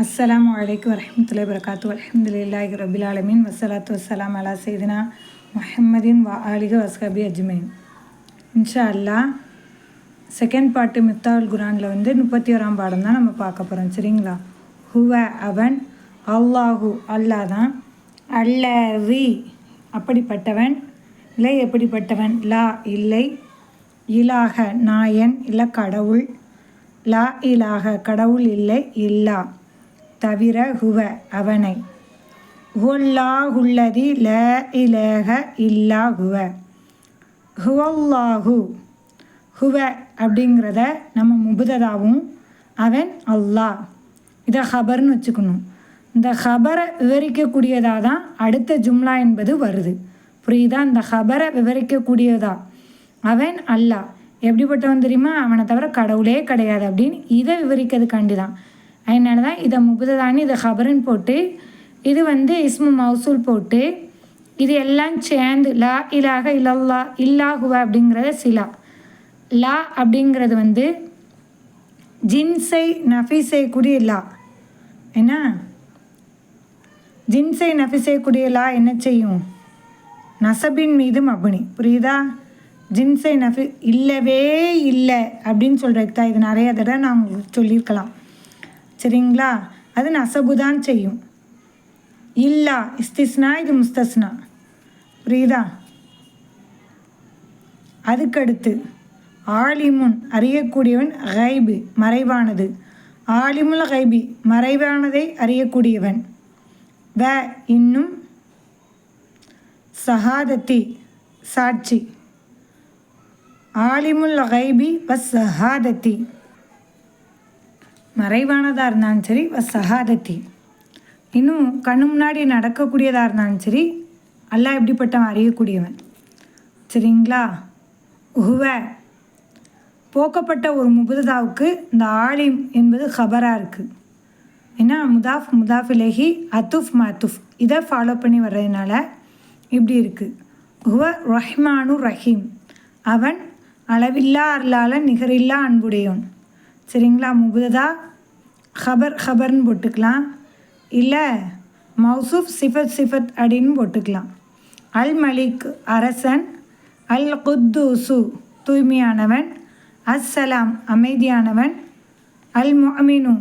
அஸ்லாம் வலைக்கம் வரமத்துல்லாய் வரகாத்து அலமதுல்லாஹி ரபில் ஆலமீன். வசலாத்து வசலாம் அலா செய்தினா முஹம்மதின் வா ஆலிக வஸ்கபி அஜ்மைன். இன்ஷா அல்லா செகண்ட் பாட்டு மித்தால் குரானில் வந்து முப்பத்தி ஓராம் பாடம் தான் நம்ம பார்க்க போகிறோம் சரிங்களா? ஹுவ அவன் அல்லாஹு அல்லாஹ் தான் அல்லவி அப்படிப்பட்டவன். இல்லை எப்படிப்பட்டவன்? லா இல்லை. இலாக நாயன் இல்லை கடவுள். லா இலாக கடவுள் இல்லை இல்லா. தவிர ஹுவ அவனை. ஹுல்லாஹுல்லதி ல இலேக இல்லா ஹுவ. ஹுவல்லாஹு. ஹுவ அப்படிங்கிறத நம்ம முபுததாவும் அவன் அல்லாஹ் இதை ஹபர்னு வச்சுக்கணும். இந்த ஹபரை விவரிக்கக்கூடியதாக தான் அடுத்த ஜும்லா என்பது வருது. புரியுதா? இந்த ஹபரை விவரிக்கக்கூடியதா? அவன் அல்லாஹ் எப்படிப்பட்டவன் தெரியுமா? அவனை தவிர கடவுளே கிடையாது அப்படின்னு இதை விவரிக்கிறதுக்காண்டி தான். அதனால தான் இதை முபுததானி இதை ஹபருன்னு போட்டு இது வந்து இஸ்மு மௌசூல் போட்டு இது எல்லாம் சேர்ந்து லா இலாக இல்லல்லா இல்லாஹுவ அப்படிங்கிறத சிலா. லா அப்படிங்கிறது வந்து ஜின்சை நஃபி செய்யக்கூடிய லா. என்ன ஜின்சை நஃபி செய்யக்கூடிய லா என்ன செய்யும்? நசபின் மீது மபுனி. புரியுதா? ஜின்சை நஃபி இல்லவே இல்லை அப்படின்னு சொல்கிறதுக்கு தான் இது நிறைய தடவை நான் உங்களுக்கு சொல்லியிருக்கலாம். சரிங்களா? அது நசபு தான் செய்யும். இல்லா இஸ்திஸ்னா இது முஸ்தஸ்னா. புரியுதா? அதுக்கடுத்து ஆலிமுன் அறியக்கூடியவன் கைபு மறைவானது. ஆலிமுல் கைபி மறைவானதை அறியக்கூடியவன். வ இன்னும் சஹாதத்தி சாட்சி. ஆலிமுல் கைபி வ சஹாதத்தி. மறைவானதாக இருந்தாலும் சரி வ சஹாதத்தி இன்னும் கண்ணு முன்னாடி நடக்கக்கூடியதாக இருந்தாலும் சரி அல்லாஹ் எப்படிப்பட்டவன்? அறியக்கூடியவன். சரிங்களா? உஹுவ. போக்கப்பட்ட ஒரு முபுதாவுக்கு இந்த ஆலிம் என்பது ஹபராக இருக்குது ஏன்னா முதாஃப் முதாஃபிலேஹி அத்துஃப் மத்துஃப். இதை ஃபாலோ பண்ணி வர்றதுனால இப்படி இருக்குது ஹுவ ரஹ்மானு ரஹீம். அவன் அளவில்லா அருளால நிகரில்லா அன்புடையோன் சரிங்களா? முபுதா ஹபர் ஹபர்னு போட்டுக்கலாம் இல்லை மௌசூஃப் சிஃபத் சிஃபத் அப்படின்னு போட்டுக்கலாம் அல் மலிக் அரசன் அல் குத்தூசு தூய்மையானவன் அஸ்ஸலாம் அமைதியானவன் அல் முஅமினு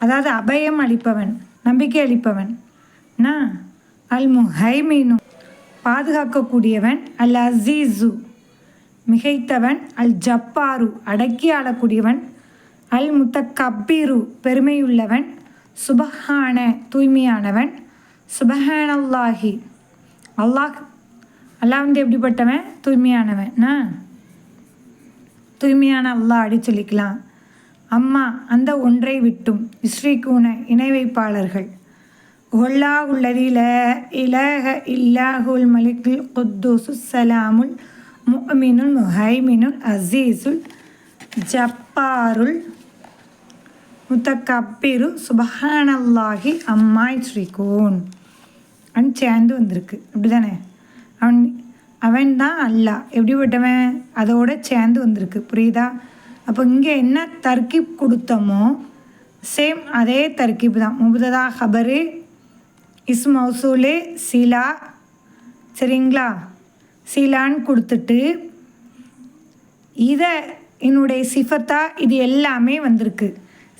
அதாவது அபயம் அளிப்பவன் நம்பிக்கை அளிப்பவன் நான் அல் முஹைமீனு பாதுகாக்கக்கூடியவன் அல் அசீசு மிகைத்தவன் அல் ஜப்பாரு அடக்கி ஆளக்கூடியவன் அல் முத்தக்கப்பீரு பெருமையுள்ளவன் சுபஹான தூய்மையானவன் சுபஹானல்லாஹி. அல்லாஹ் அல்லாஹ் வந்து எப்படிப்பட்டவன்? தூய்மையானவன். தூய்மையான அல்லாஹ் அடி சொல்லிக்கலாம். அம்மா அந்த ஒன்றை விட்டும். இஸ்ரீகூன இணை வைப்பாளர்கள் ஒல்லா உள்ளதில இலக இல்லாஹுல் மலிக்குல் குத்தூசு சலாமுல் முஅமினுல் முஹைமினுல் அசீசுல் ஜப்பாருல் முத்தக்கப்பிரு சுபஹானல்லாஹி அம்மாய் ஸ்ரீகோன் அவன் சேர்ந்து வந்திருக்கு. அப்படி தானே அவன் அவன் தான் அல்லா எப்படிப்பட்டவன்? அதோட சேர்ந்து வந்திருக்கு. புரியுதா? அப்போ இங்கே என்ன தர்கிப் கொடுத்தோமோ சேம் அதே தர்க்கிப் தான். முபததா ஹபரு இஸ் மௌசூலு சீலா. சரிங்களா? சீலான்னு கொடுத்துட்டு இதை என்னுடைய சிஃபத்தா இது எல்லாமே வந்திருக்கு.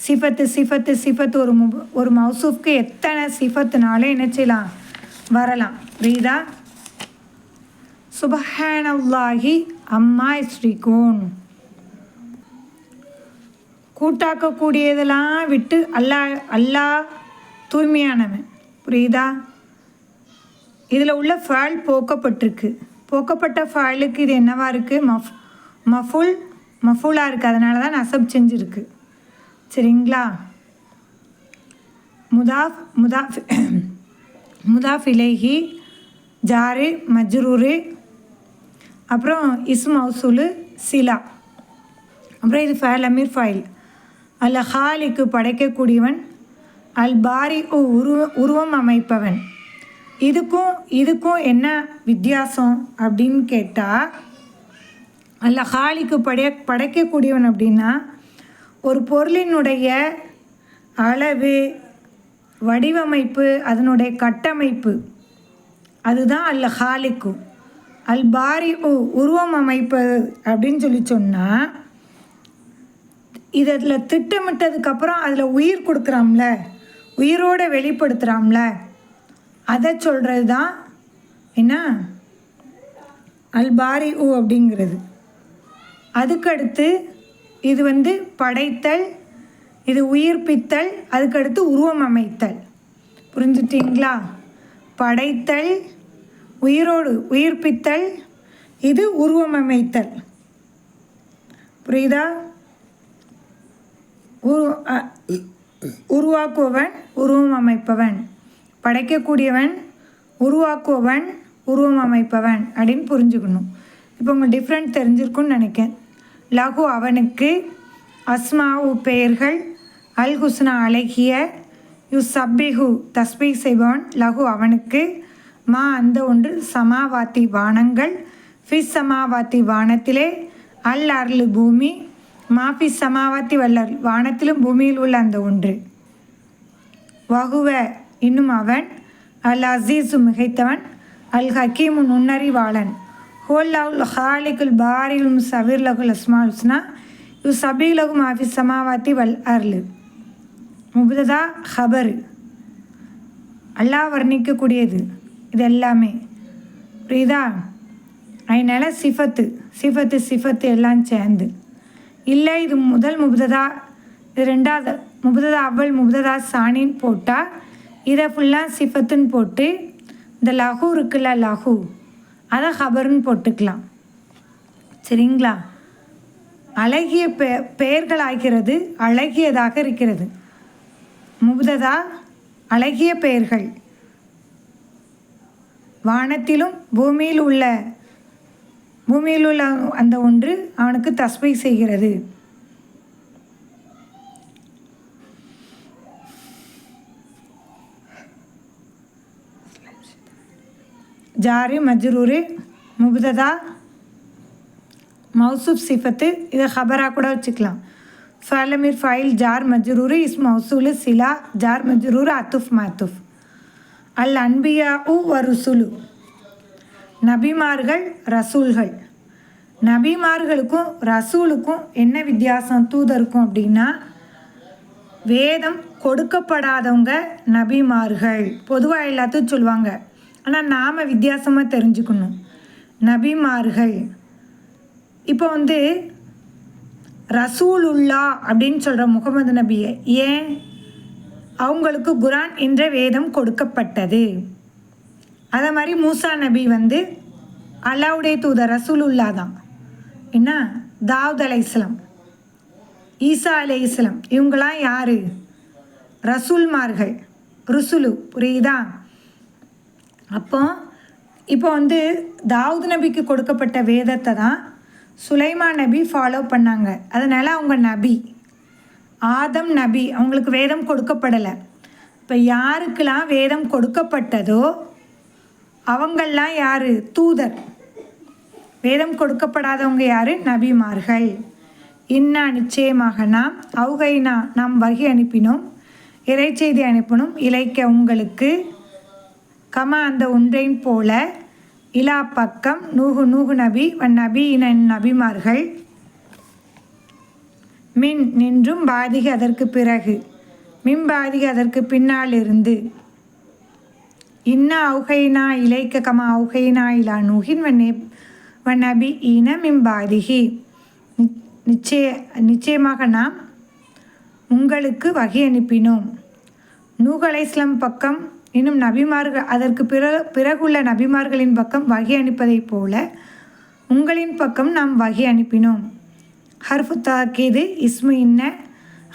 சிஃபத்து சிஃபத்து சிஃபத்து ஒரு ஒரு மௌசூஃப்க்கு எத்தனை சிஃபத்துனாலும் என்ன செய்யலாம்? வரலாம். புரியுதா? சுபஹானல்லாஹி அம்மா ஸ்ரீகோன் கூட்டாக்கக்கூடியதெல்லாம் விட்டு அல்லா அல்லா தூய்மையானவன். புரியுதா? இதில் உள்ள ஃபால் போக்கப்பட்டிருக்கு. போக்கப்பட்ட ஃபாலுக்கு இது என்னவாக இருக்குது மஃப் மஃபுல் மஃபுலாக இருக்குது அதனால தான் நசப் செஞ்சுருக்கு. சரிங்களா? முதாஃப் முதாஃப் முதாஃப் இலேஹி ஜாரு மஜ்ரூரு அப்புறம் இஸ் மௌசூலு சிலா. அப்புறம் இது ஃபேல் அமீர் ஃபைல். அல்ல ஹாலிக்கு படைக்கக்கூடியவன் அல் பாரி உருவ உருவம் அமைப்பவன். இதுக்கும் இதுக்கும் என்ன வித்தியாசம் அப்படின்னு கேட்டால் அல்ல ஹாலிக்கு படைய படைக்கக்கூடியவன் அப்படின்னா ஒரு பொருளினுடைய அளவு வடிவமைப்பு அதனுடைய கட்டமைப்பு. அதுதான் அல் ஹாலிக்கு அல் பாரி உருவம் அமைப்பு அப்படின்னு சொல்லி சொன்னால் இதில் திட்டமிட்டதுக்கப்புறம் அதில் உயிர் கொடுக்குறாம்ல உயிரோடு வெளிப்படுத்துகிறாம்ல அதை சொல்கிறது தான் என்ன? அல்பாரி உ அப்படிங்கிறது. அதுக்கடுத்து இது வந்து படைத்தல் இது உயிர்ப்பித்தல் அதுக்கடுத்து உருவம் அமைத்தல் புரிஞ்சுட்டிங்களா? படைத்தல் உயிரோடு உயிர்ப்பித்தல் இது உருவம் அமைத்தல் புரியுதா? உரு உருவம் அமைப்பவன் படைக்கக்கூடியவன் உருவாக்குவன் உருவம் அமைப்பவன் அப்படின்னு புரிஞ்சுக்கணும். இப்போ உங்களுக்கு டிஃப்ரெண்ட் தெரிஞ்சிருக்கும்னு நினைக்கிறேன். லகு அவனுக்கு அஸ்மாவு பெயர்கள். அல் ஹுஸ்னா அழகிய யு சப்பிஹு தஸ்பி செய்பவன் லகு அவனுக்கு மா அந்த ஒன்று சமாவாத்தி வானங்கள். ஃபிஸ் சமாவாத்தி வானத்திலே அல் அருள் பூமி மாஃபி சமாவாத்தி வல்லர் வானத்திலும் பூமியில் உள்ள அந்த ஒன்று. வகுவ இன்னும் அவன் அல் அசீசு மிகைத்தவன் அல் ஹக்கீமு நுண்ணறிவாளன். ஹோல்லாவுல் ஹாலிகுல் பாரில் சபீர் லகுல் அஸ்மால் ஹுஸ்னா யு லகும் மாஃபி சமாவாத்தி வல் அர்லு முபததா ஹபரு அல்லாஹ் வர்ணிக்கக்கூடியது இது எல்லாமே புரியுதா அதனால் சிஃபத்து சிஃபத்து சிஃபத்து எல்லாம் சேர்ந்து இல்லை இது முதல் முபுததா இது ரெண்டாவது முபுததா அவ்வள் முபுததா சாணின்னு போட்டால் இதை ஃபுல்லாக சிஃபத்துன்னு போட்டு இந்த லகு இருக்குல்ல லகு அதை ஹபருன்னு போட்டுக்கலாம். சரிங்களா? அழகிய பெ பெயர்களாகிறது அழகியதாக இருக்கிறது. முபுததா அழகிய பெயர்கள். வானத்திலும் பூமியில் உள்ள பூமியில் உள்ள அந்த ஒன்று அவனுக்கு தஸ்பை செய்கிறது. ஜாரி மஜ்ரூரு முபததா மௌசூப் சிஃபத்து இதை ஹபராக கூட வச்சுக்கலாம். ஃபலமிர் ஃபைல் ஜார் மஜ்ரூரு இஸ் மௌசூலு சிலா ஜார் மஜ்ரூரு அத்துஃப் மாத்துஃப். அல் அன்பியா உ வருசுலு நபிமார்கள் ரசூல்கள். நபிமார்களுக்கும் ரசூலுக்கும் என்ன வித்தியாசம் தூதருக்கும் அப்படின்னா வேதம் கொடுக்கப்படாதவங்க நபிமார்கள். பொதுவாக எல்லாத்தையும் சொல்லுவாங்க ஆனால் நாம் வித்தியாசமாக தெரிஞ்சுக்கணும். நபிமார்கள். இப்போ வந்து ரசூலுல்லா அப்படின்னு சொல்கிற முகமது நபியை ஏன் அவங்களுக்கு குரான் என்ற வேதம் கொடுக்கப்பட்டது? அதே மாதிரி மூசா நபி வந்து அல்லாவுடைய தூதர் ரசூலுல்லா தான். என்ன? தாவூத் அலை இஸ்லாம். ஈசா அலை இஸ்லாம். இவங்களாம் யார்? ரசூல்மார்கள். ருசுலு. புரியுதா? அப்போ இப்போ வந்து தாவூத் நபிக்கு கொடுக்கப்பட்ட வேதத்தை தான் சுலைமா நபி ஃபாலோ பண்ணாங்க. அதனால் அவங்க நபி. ஆதம் நபி. அவங்களுக்கு வேதம் கொடுக்கப்படலை. இப்போ யாருக்கெல்லாம் வேதம் கொடுக்கப்பட்டதோ அவங்கெல்லாம் யார்? தூதர். வேதம் கொடுக்கப்படாதவங்க யார்? நபிமார்கள். இன்னா நிச்சயமாக நாம் அவுகைனா நாம் வகி அனுப்பினோம். இறைச்செய்தி அனுப்பினோம். இலைக்க உங்களுக்கு கமா அந்த ஒன்றைன் போல இலா பக்கம் நூகு நூகு நபி வன் நபி இன நபிமார்கள். மின் நின்றும் பாதிக அதற்கு பிறகு மின் பாதிக அதற்கு பின்னால் இருந்து அவுகைனா இலைக்க கமா அவுகைனா இலா நூகின் வன்னே வன் நபி ஈன மின் பாதிகி. நி- நிச்சய நிச்சயமாக நாம் உங்களுக்கு வகை அனுப்பினோம். நூகலை அலைஹிஸ்ஸலாம் பக்கம் இன்னும் நபிமார்கள் அதற்கு பிற பிறகுள்ள நபிமார்களின் பக்கம் வகை அனுப்பதைப் போல உங்களின் பக்கம் நாம் வகை அனுப்பினோம். ஹர்ஃபு தாக்கீது இஸ்மு இன்ன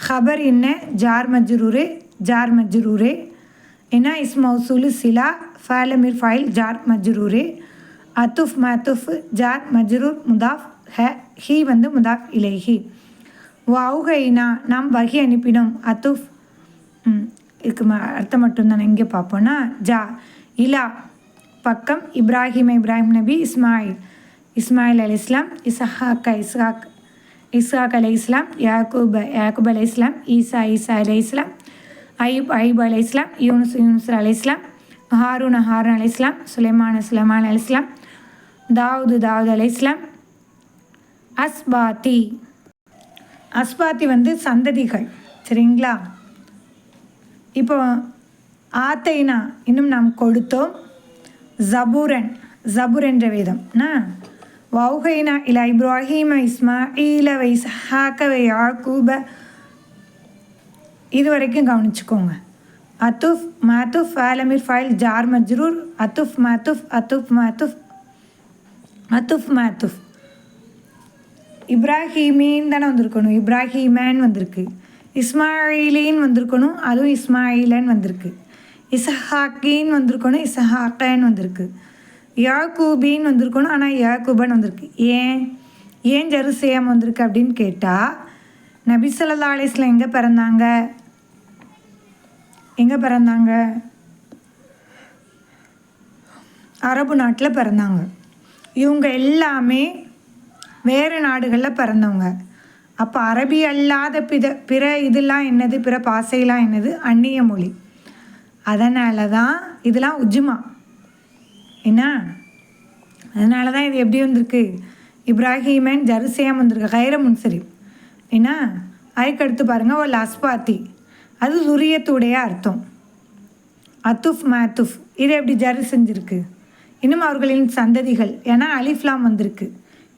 ஹபர் இன்ன ஜார் மஜ்ரூரே ஜார் மஜ்ரூரே. என்ன இஸ் மௌசூலு சிலா ஃபேலமிர் ஃபைல் ஜார் மஜ்ரூரே. அத்துஃப் மத்துஃப் ஜார் மஜ்ரூர் முதாஃப் ஹ ஹி வந்து முதாஃப் இலேஹி. வவுகைனா நாம் வகை அனுப்பினோம். அத்துஃப் ம், இதுக்கு ம அர்த்தம் மட்டும்தானே எங்கே பார்ப்போன்னா ஜா இலா பக்கம் இப்ராஹிம் இப்ராஹிம் நபி இஸ்மாயில் இஸ்மாயில் அலி இஸ்லாம் இசஹாக்க இஸ்ஹாக் இஸ்ஹாக் அலை இஸ்லாம் யாக்கூப் யாக்கூப் அலி இஸ்லாம் ஈசா ஈசா அலி இஸ்லாம் ஐப் ஐப் அலி இஸ்லாம் யூனுஸ் யூனுஸ் அலை இஸ்லாம் ஹாரூன் ஹாரூன் அலி இஸ்லாம் சுலைமான் சுலைமான் அலி இஸ்லாம் தாவூது தாவூத் அலை இஸ்லாம் அஸ்பாத்தி. அஸ்பாத்தி வந்து சந்ததிகள் சரிங்களா? இப்போ ஆத்தைனா இன்னும் நாம் கொடுத்தோம் ஜபூரன் ஜபுர் என்ற வேதம்னா வௌஹைனா இல இப்ராஹிம இஸ்மா ஈலவை ஹாக்கவை வை இது வரைக்கும் கவனிச்சுக்கோங்க. அத்துஃப் மாத்துஃப் ஆலமிர் ஃபைல் ஜார் மஜ்ரூர். அத்துஃப் மாத்துஃப் அத்துஃப் மாத்துஃப் அத்துஃப் மாத்துஃப். இப்ராஹிமேன்னு தானே வந்திருக்கணும். இப்ராஹிமேன் வந்திருக்கு. இஸ்மாயிலின் வந்திருக்கணும். அதுவும் இஸ்மாயிலன் வந்திருக்கு. இசஹாக்கின்னு வந்திருக்கணும். இசஹாக்கன் வந்திருக்கு. யாக்கூபின்னு வந்திருக்கணும். ஆனால் யாக்கூபன் வந்திருக்கு. ஏன்? ஏன் ஜெருசேம் வந்திருக்கு அப்படின்னு கேட்டால் நபி ஸல்லல்லாஹு எங்கே பிறந்தாங்க? எங்கே பிறந்தாங்க? அரபு நாட்டில் பிறந்தாங்க. இவங்க எல்லாமே வேறு நாடுகளில் பிறந்தவங்க. அப்போ அரபி அல்லாத பித பிற இதெல்லாம் என்னது? பிற பாசையெல்லாம் என்னது? அந்நிய மொழி. அதனால தான் இதெல்லாம் உஜ்மா. என்ன? அதனால தான் இது எப்படி வந்திருக்கு? இப்ராஹிமன் ஜருசேம் வந்திருக்கு. கைர முன்சரி என்ன? அதுக்கடுத்து பாருங்கள் ஒரு அஸ்பாத்தி அது துரியத்துடைய அர்த்தம். அத்துஃப் மேத்துஃப். இது எப்படி ஜரு செஞ்சுருக்கு? இன்னும் அவர்களின் சந்ததிகள். ஏன்னா அலிஃப்லாம் வந்திருக்கு.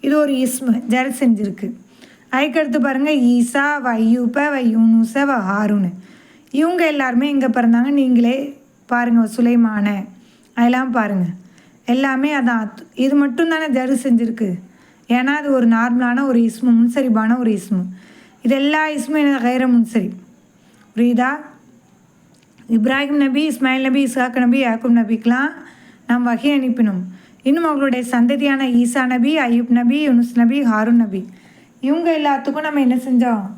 இது ஒரு இஸ்மு ஜரு செஞ்சுருக்கு. அதுக்கடுத்து பாருங்கள் ஈசா வ ஐயூப்ப வ யூனுச வ ஹாருனு இவங்க எல்லாருமே எங்கே பிறந்தாங்க. நீங்களே பாருங்கள் சுலைமான. அதெல்லாம் பாருங்கள் எல்லாமே அதான். இது மட்டும் தானே தரு செஞ்சுருக்கு? ஏன்னா அது ஒரு நார்மலான ஒரு இஸ்மு முன்சரிபான ஒரு இஸ்மு. இது எல்லா இஸ்மும் என்ன கைர முன்சரி. புரியுதா? இப்ராஹிம் நபி இஸ்மாயில் நபி இஸ்ஹாக் நபி யாக்கூப் நபிக்கெலாம் நாம் வகை அனுப்பினோம். இன்னும் அவர்களுடைய சந்ததியான ஈசா நபி அய்யூப் நபி யுனுஸ் நபி ஹாரூன் நபி. இவங்க எல்லாத்துக்கும் நம்ம என்ன செஞ்சோம்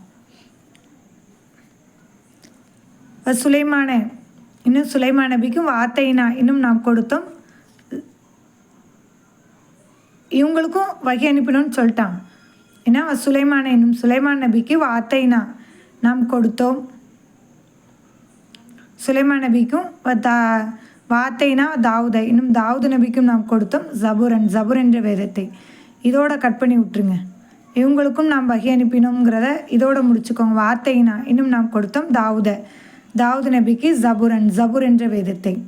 வ சுலைமான இன்னும் சுலைமான் நபிக்கும் வார்த்தைனா இன்னும் நாம் கொடுத்தோம். இவங்களுக்கும் வகை அனுப்பினோன்னு சொல்லிட்டான். ஏன்னா வ சுலைமான இன்னும் சுலைமான் நபிக்கு வார்த்தைனா நாம் கொடுத்தோம். சுலைமான் நபிக்கும் வ- தா வார்த்தைனா தாவூதை இன்னும் தாவூது நபிக்கும் நாம் கொடுத்தோம். ஜபுரன் ஜபுர் என்ற வேதத்தை. இதோட கட் பண்ணி விட்டுருங்க. இவங்களுக்கும் நாம் வகை அனுப்பினோங்கிறத இதோட முடிச்சுக்கோங்க. வார்த்தைனா இன்னும் நாம் கொடுத்தோம் தாவூத. தாவூத் நபிக்கு ஜபுரன் ஜபுர் என்ற வேதத்தை.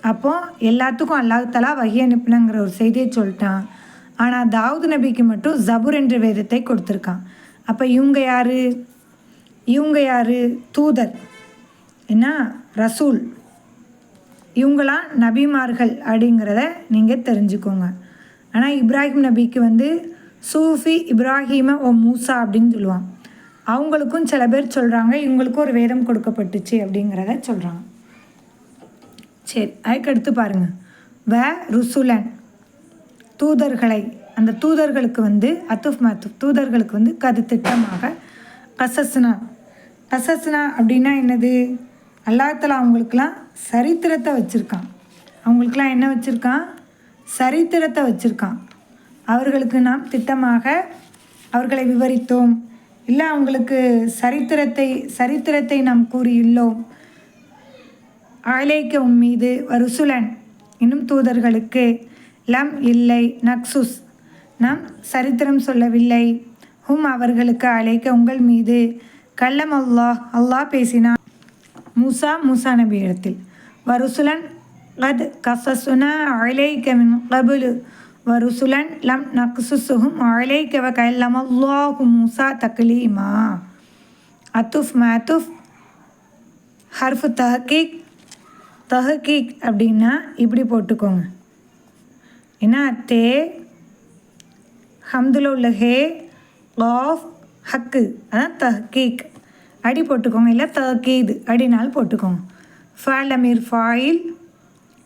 அப்போது எல்லாத்துக்கும் அல்லாஹலா வகி வகை அனுப்பினங்கிற ஒரு செய்தியை சொல்லிட்டான். ஆனால் தாவூது நபிக்கு மட்டும் ஜபுர் என்ற வேதத்தை கொடுத்துருக்கான். அப்போ இவங்க யார்? இவங்க யார்? தூதர். என்ன? ரசூல். இவங்களாம் நபிமார்கள் அப்படிங்கிறத நீங்கள் தெரிஞ்சுக்கோங்க. ஆனால் இப்ராஹிம் நபிக்கு வந்து சூஃபி இப்ராஹிம ஓ மூசா அப்படின்னு சொல்லுவான். அவங்களுக்கும் சில பேர் சொல்கிறாங்க இவங்களுக்கும் ஒரு வேதம் கொடுக்கப்பட்டுச்சு அப்படிங்கிறத சொல்கிறாங்க சரி அதுக்கடுத்து பாருங்கள் வ ருசுலன் தூதர்களை அந்த தூதர்களுக்கு வந்து அத்துஃப் மத்துஃப் தூதர்களுக்கு வந்து கது திட்டமாக கசஸ்னா கசஸ்னா அப்படின்னா என்னது? அல்லாத்தில் அவங்களுக்கெல்லாம் சரித்திரத்தை வச்சுருக்கான். அவங்களுக்கெல்லாம் என்ன வச்சுருக்கான்? சரித்திரத்தை வச்சுருக்கான். அவர்களுக்கு நாம் திட்டமாக அவர்களை விவரித்தோம். இல்லை அவங்களுக்கு சரித்திரத்தை சரித்திரத்தை நாம் கூறியுள்ளோம். அழைக்க உன் மீது வருசுலன் இன்னும் தூதர்களுக்கு லம் இல்லை நக்சுஸ் நாம் சரித்திரம் சொல்லவில்லை. ஹும் அவர்களுக்கு அழைக்க உங்கள் மீது கல்லம் அல்லாஹ் அல்லாஹ் பேசினார் மூசா மூசா நபி இடத்தில் வருசுலன் கத் கசசுனா அழைக்க மின் கபுலு வருசுலன் லம் நக்சுசுகும் அழைக்க கவகல் கல்லம் அல்லாஹு மூசா தக்லீமா அத்துஃப் மேத்துஃப் ஹர்ஃபு தஹக்கீக் தஹக்கீக் அப்படின்னா இப்படி போட்டுக்கோங்க என்ன தே ஹம்துல உள்ள ஹே ஆஃப் ஹக்கு அதான் தஹக்கீக் அடி போட்டுக்கோங்க இல்லை தஹக்கீது அடினால் போட்டுக்கோங்க ஃபால் அமீர் ஃபாயில்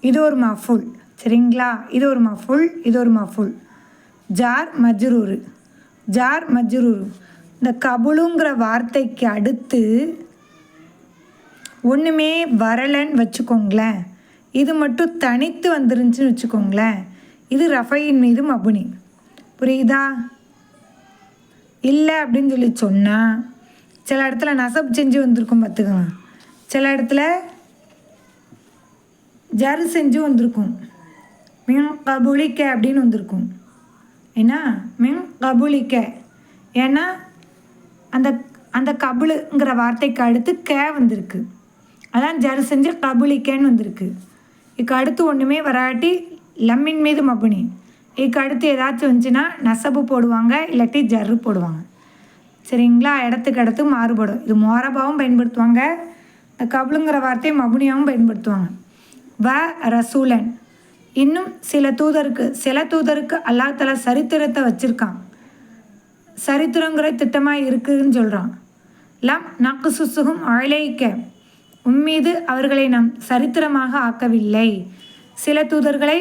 இது ஒரு மஃபுல் சரிங்களா? இது ஒரு மஃபுல் இது ஒரு மஃபுல். ஜார் மஜ்ரூரு. ஜார் மஜ்ரூரு. இந்த கபுலுங்கிற வார்த்தைக்கு அடுத்து ஒன்றுமே வரலைன்னு வச்சுக்கோங்களேன். இது மட்டும் தனித்து வந்துருந்துச்சுன்னு வச்சுக்கோங்களேன். இது ரஃபையின் மீது மபுனி புரியுதா? இல்லை அப்படின்னு சொல்லி சொன்னால் சில இடத்துல நசப் செஞ்சு வந்திருக்கும் பார்த்துக்கோங்க. சில இடத்துல ஜரு செஞ்சு வந்திருக்கும். மின் கபுளிக்க அப்படின்னு வந்திருக்கும். என்ன மின் கபுளிக்க ஏன்னா அந்த அந்த கபுளுங்கிற வார்த்தைக்கு அடுத்து கே வந்திருக்கு. அதான் ஜரு செஞ்சு கபுளிக்கேன்னு வந்திருக்கு. இதுக்கு அடுத்து ஒன்றுமே வராட்டி லம்மின் மீது மபுனி. இதுக்கு அடுத்து ஏதாச்சும் வந்துச்சுன்னா நசபு போடுவாங்க இல்லாட்டி ஜர்ரு போடுவாங்க. சரிங்களா? இடத்துக்கு இடத்து மாறுபடும். இது மோரபாவும் பயன்படுத்துவாங்க இந்த கபுளுங்கிற வார்த்தையை மபுனியாவும் பயன்படுத்துவாங்க. வ ரசூலன். இன்னும் சில தூதருக்கு சில தூதருக்கு அல்லாஹ் சரித்திரத்தை வச்சுருக்கான். சரித்திரங்கிற திட்டமாக இருக்குதுன்னு சொல்கிறான் லம் நக்கு சுசுகும் அழைக்க உம்மீது அவர்களை நாம் சரித்திரமாக ஆக்கவில்லை. சில தூதர்களை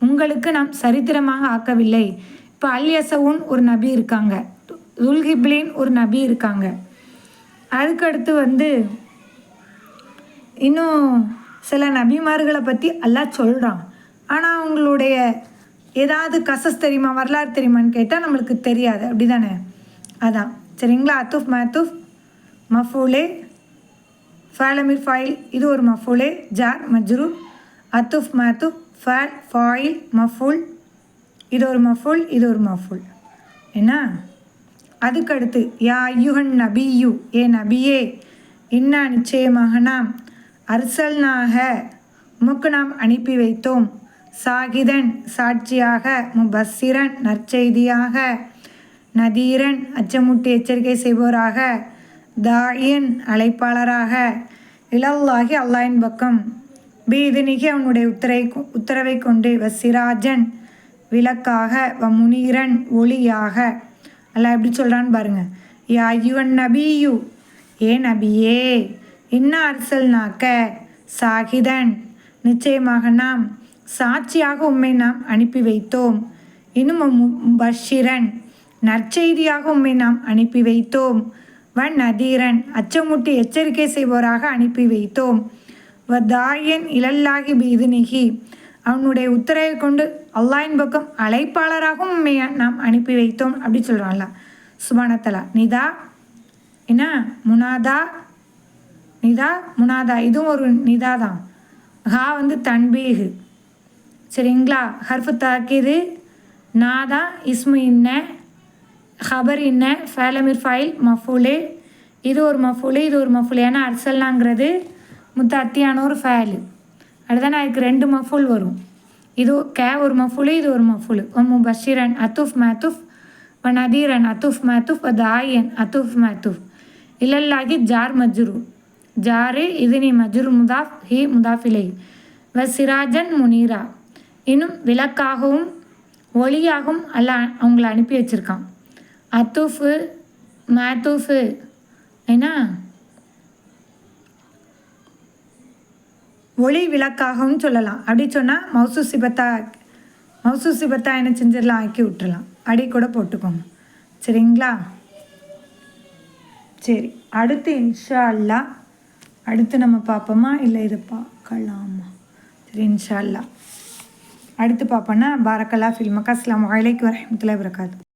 உங்களுக்கு நாம் சரித்திரமாக ஆக்கவில்லை. இப்போ அல்யசவுன் ஒரு நபி இருக்காங்க. துல்ஹிப்லின் ஒரு நபி இருக்காங்க. அதுக்கடுத்து வந்து இன்னும் சில நபிமார்களை பற்றி எல்லாம் சொல்கிறான் ஆனால் அவங்களுடைய ஏதாவது கசஸ் தெரியுமா வரலாறு தெரியுமான்னு கேட்டால் நம்மளுக்கு தெரியாது. அப்படி தானே அதான். சரிங்களா? அத்துஃப் மத்துஃப் மஃபூலே ஃபேலமிர் ஃபாயில். இது ஒரு மஃபூலே ஜார் மஜ்ரூ. அத்துஃப் மத்துஃப் ஃபேல் ஃபாயில் மஃபூல். இது ஒரு மஃபூல் இது ஒரு மஃபூல். என்ன? அதுக்கடுத்து யா ஐயுகன் நபியு. ஏ நபியே இன்னா நிச்சயமாக நாம் அர்சல்னாக உமக்கு நாம் அனுப்பி வைத்தோம். சாகிதன் சாட்சியாக முபஸ்ஸிரன் நற்செய்தியாக நதீரன் அச்சமுட்டி எச்சரிக்கை செய்வோராக தாயின் அழைப்பாளராக இலல்லாகி அல்லாயின் பக்கம். பீதினிகி அவனுடைய உத்தரை உத்தரவை கொண்டு வசிராஜன் விளக்காக வ முனீரன் ஒளியாக. அல்ல எப்படி சொல்கிறான்னு பாருங்கள் யா யுவன் நபியு ஏ நபியே என்ன அரசல் நாக்க சாகிதன். நிச்சயமாக நாம் சாட்சியாக உம்மை நாம் அனுப்பி வைத்தோம். இன்னும் பஷிரன் நற்செய்தியாக உம்மை நாம் அனுப்பி வைத்தோம். வன் நதீரன் அச்சமுட்டி எச்சரிக்கை செய்வோராக அனுப்பி வைத்தோம். வ தாயன் இழல்லாகி பீதுனிகி அவனுடைய உத்தரவை கொண்டு அல்லாயின் பக்கம் அழைப்பாளராகவும் உண்மை நாம் அனுப்பி வைத்தோம் அப்படி சொல்கிறான்ல சுபானத்தலா நிதா என்ன? முனாதா? நிதா? முனாதா. இதுவும் ஒரு நிதா தான் ஹா வந்து தன்பீகு. சரிங்களா? ஹர்ஃபு தாக்கிது நாதா இஸ்மு இன்ன ஹபர் இன்ன ஃபேலமிர் ஃபைல் மஃபூலு. இது ஒரு மஃபூலு இது ஒரு மஃபூலு. ஏன்னா அர்சல்லாங்கிறது முத்த ஒரு ஃபேலு. அதுதான் அதுக்கு ரெண்டு மஃபூல் வரும். இது கே ஒரு மஃபூலு இது ஒரு மஃபூலு. ஒம்மு பஷீரன் அத்துஃப் மேத்துஃப். வ நதீரன் அத்துஃப் மேத்துஃப். வ தாயன் அத்துஃப் மேத்துஃப். இல்லல்லாகி ஜார் மஜ்ரு. ஜாரு இது நீ மஜ்ரு முதாஃப் ஹி முதாஃபிலை வ சிராஜன் முனீரா. இன்னும் விளக்காகவும் ஒளியாகவும் அல்ல அவங்கள அனுப்பி வச்சுருக்கான். அத்தூஃபு மேத்தூஃபு என்ன? ஒளி விளக்காகவும் சொல்லலாம். அப்படி சொன்னால் மௌசு சிபத்தா மௌசு சிபத்தா என்ன செஞ்சிடலாம்? ஆக்கி விட்டுறலாம் அடி கூட போட்டுக்கோங்க. சரிங்களா? சரி அடுத்து இன்ஷா அல்லா அடுத்து நம்ம பார்ப்போமா? இல்லை இதை பார்க்கலாமா? சரி இன்ஷா அல்லா அடுத்து பார்ப்போன்னா பாரக்கல்லா ஃபில்மக்கா அஸ்லாம் வலைக்கு வரமத்துல வரகாத்து